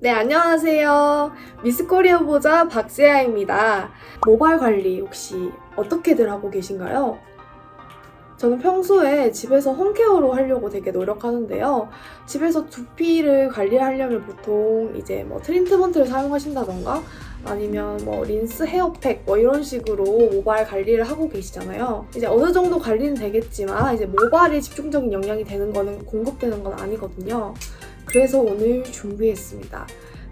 네, 안녕하세요. 미스 코리아 보자 박세아입니다. 모발 관리 혹시 어떻게들 하고 계신가요? 저는 평소에 집에서 홈케어로 하려고 되게 노력하는데요. 집에서 두피를 관리하려면 보통 이제 뭐 트리트먼트를 사용하신다던가 아니면 뭐 린스 헤어팩 뭐 이런 식으로 모발 관리를 하고 계시잖아요. 이제 어느 정도 관리는 되겠지만 이제 모발에 집중적인 영향이 되는 거는 공급되는 건 아니거든요. 그래서 오늘 준비했습니다.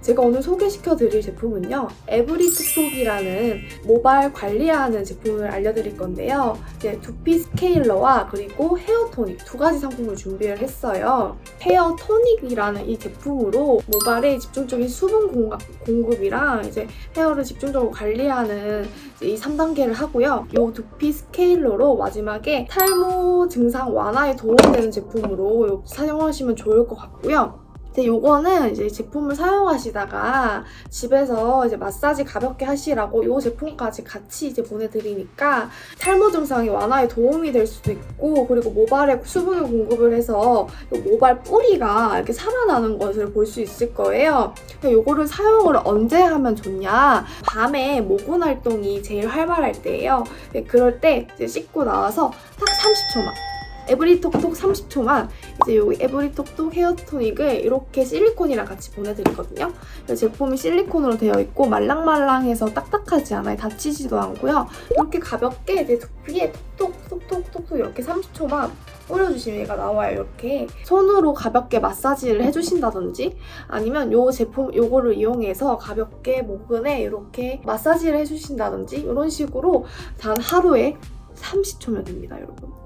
제가 오늘 소개시켜 드릴 제품은요. 에브리 톡톡이라는 모발 관리하는 제품을 알려드릴 건데요. 이제 두피 스케일러와 그리고 헤어 토닉 두 가지 상품을 준비를 했어요. 헤어 토닉이라는 이 제품으로 모발에 집중적인 수분 공급, 공급이랑 이제 헤어를 집중적으로 관리하는 이 3단계를 하고요. 이 두피 스케일러로 마지막에 탈모 증상 완화에 도움이 되는 제품으로 사용하시면 좋을 것 같고요. 근데 요거는 이제 제품을 사용하시다가 집에서 이제 마사지 가볍게 하시라고 요 제품까지 같이 이제 보내드리니까 탈모 증상이 완화에 도움이 될 수도 있고 그리고 모발에 수분을 공급을 해서 요 모발 뿌리가 이렇게 살아나는 것을 볼 수 있을 거예요. 요거를 사용을 언제 하면 좋냐? 밤에 모근 활동이 제일 활발할 때예요. 네, 그럴 때 씻고 나와서 딱 30초만 에브리톡톡 30초만 이제 여기 에브리톡톡 헤어토닉을 이렇게 실리콘이랑 같이 보내드리거든요. 이 제품이 실리콘으로 되어 있고 말랑말랑해서 딱딱하지 않아요. 다치지도 않고요. 이렇게 가볍게 이제 두피에 톡톡톡톡톡 이렇게 30초만 뿌려주시면 얘가 나와요. 이렇게 손으로 가볍게 마사지를 해주신다든지 아니면 요 제품 요거를 이용해서 가볍게 모근에 이렇게 마사지를 해주신다든지 이런 식으로 단 하루에 30초면 됩니다, 여러분.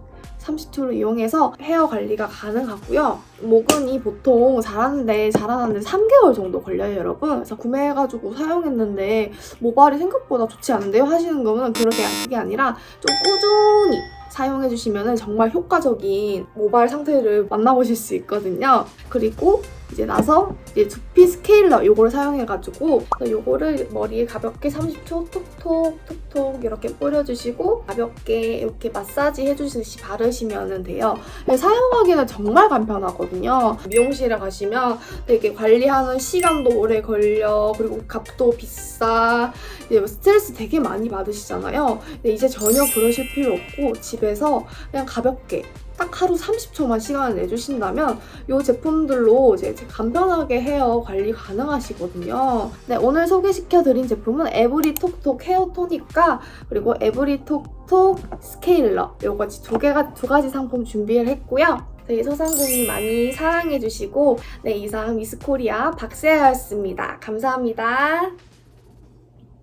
30초를 이용해서 헤어 관리가 가능하고요. 모근이 보통 자라는데 자라는데 3개월 정도 걸려요, 여러분. 그래서 구매해가지고 사용했는데 모발이 생각보다 좋지 않은데요 하시는 거는 그렇게 그게 아니라 좀 꾸준히 사용해주시면 정말 효과적인 모발 상태를 만나보실 수 있거든요. 그리고 이제 나서 이제 두피 스케일러 요거를 사용해가지고 요거를 머리에 가볍게 30초 톡톡 톡톡 이렇게 뿌려주시고 가볍게 이렇게 마사지 해주듯이 바르시면 돼요. 사용하기는 정말 간편하거든요. 미용실에 가시면 되게 관리하는 시간도 오래 걸려 그리고 값도 비싸 뭐 스트레스 되게 많이 받으시잖아요. 근데 이제 전혀 그러실 필요 없고 집에서 그냥 가볍게 딱 하루 30초만 시간을 내주신다면 이 제품들로 이제 간편하게 헤어 관리 가능하시거든요. 네, 오늘 소개시켜드린 제품은 에브리톡톡 헤어 토닉과 그리고 에브리톡톡 스케일러 요거지 두 개가 두 가지 상품 준비를 했고요. 저희 소상공인 많이 사랑해주시고 네 이상 미스코리아 박세아였습니다. 감사합니다.